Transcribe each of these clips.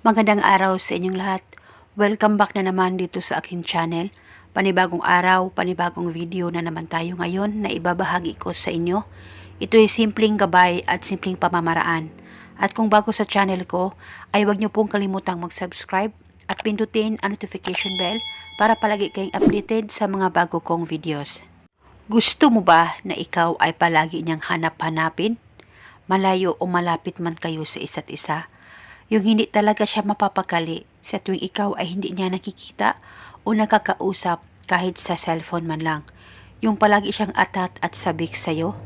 Magandang araw sa inyong lahat. Welcome back na naman dito sa akin channel. Panibagong araw, panibagong video na naman tayo ngayon na ibabahagi ko sa inyo. Ito ay simpleng gabay at simpleng pamamaraan. At kung bago sa channel ko, ay huwag niyo pong kalimutang mag-subscribe at pindutin ang notification bell para palagi kayong updated sa mga bago kong videos. Gusto mo ba na ikaw ay palagi niyang hanap-hanapin? Malayo o malapit man kayo sa isa't isa? Yung hindi talaga siya mapapakali sa tuwing ikaw ay hindi niya nakikita o nakakausap kahit sa cellphone man lang. Yung palagi siyang atat at sabik sa'yo.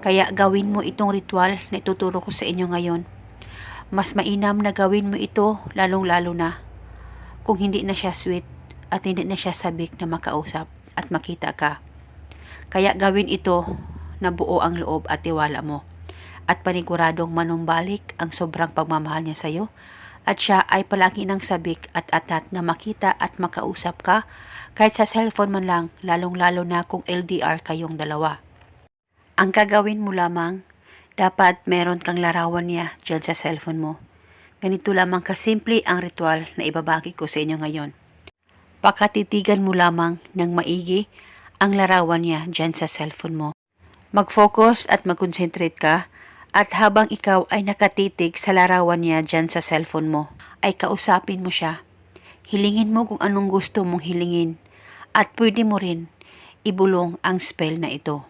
Kaya gawin mo itong ritual na ituturo ko sa inyo ngayon. Mas mainam na gawin mo ito lalong-lalo na kung hindi na siya sweet at hindi na siya sabik na makausap at makita ka. Kaya gawin ito na buo ang loob at tiwala mo at paniguradong manumbalik ang sobrang pagmamahal niya sa iyo at siya ay palagi ng sabik at atat na makita at makausap ka kahit sa cellphone man lang lalong-lalo na kung LDR kayong dalawa. Ang gagawin mo lamang, dapat meron kang larawan niya dyan sa cellphone mo. Ganito lamang kasimple ang ritual na ibabagi ko sa inyo ngayon. Pakatitigan mo lamang ng maigi ang larawan niya dyan sa cellphone mo. Mag-focus at mag-concentrate ka at habang ikaw ay nakatitig sa larawan niya dyan sa cellphone mo, ay kausapin mo siya. Hilingin mo kung anong gusto mong hilingin at pwede mo rin ibulong ang spell na ito.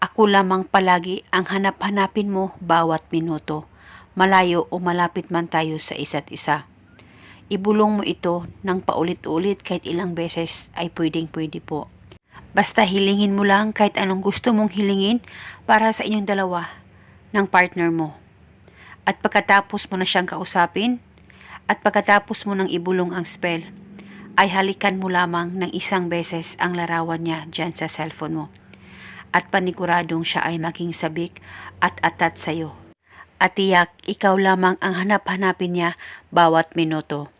Ako lamang palagi ang hanap-hanapin mo bawat minuto, malayo o malapit man tayo sa isa't isa. Ibulong mo ito ng paulit-ulit kahit ilang beses ay pwedeng-pwede po. Basta hilingin mo lang kahit anong gusto mong hilingin para sa inyong dalawa ng partner mo. At pagkatapos mo na siyang kausapin, at pagkatapos mo nang ibulong ang spell, ay halikan mo lamang ng isang beses ang larawan niya dyan sa cellphone mo. At paniguradong siya ay maging sabik at atat sa'yo. At tiyak, ikaw lamang ang hanap-hanapin niya bawat minuto.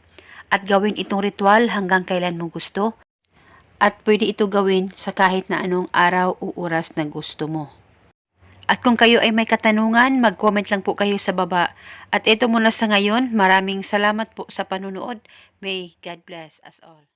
At gawin itong ritual hanggang kailan mo gusto. At pwede ito gawin sa kahit na anong araw o oras na gusto mo. At kung kayo ay may katanungan, mag-comment lang po kayo sa baba. At ito muna sa ngayon, maraming salamat po sa panunood. May God bless us all.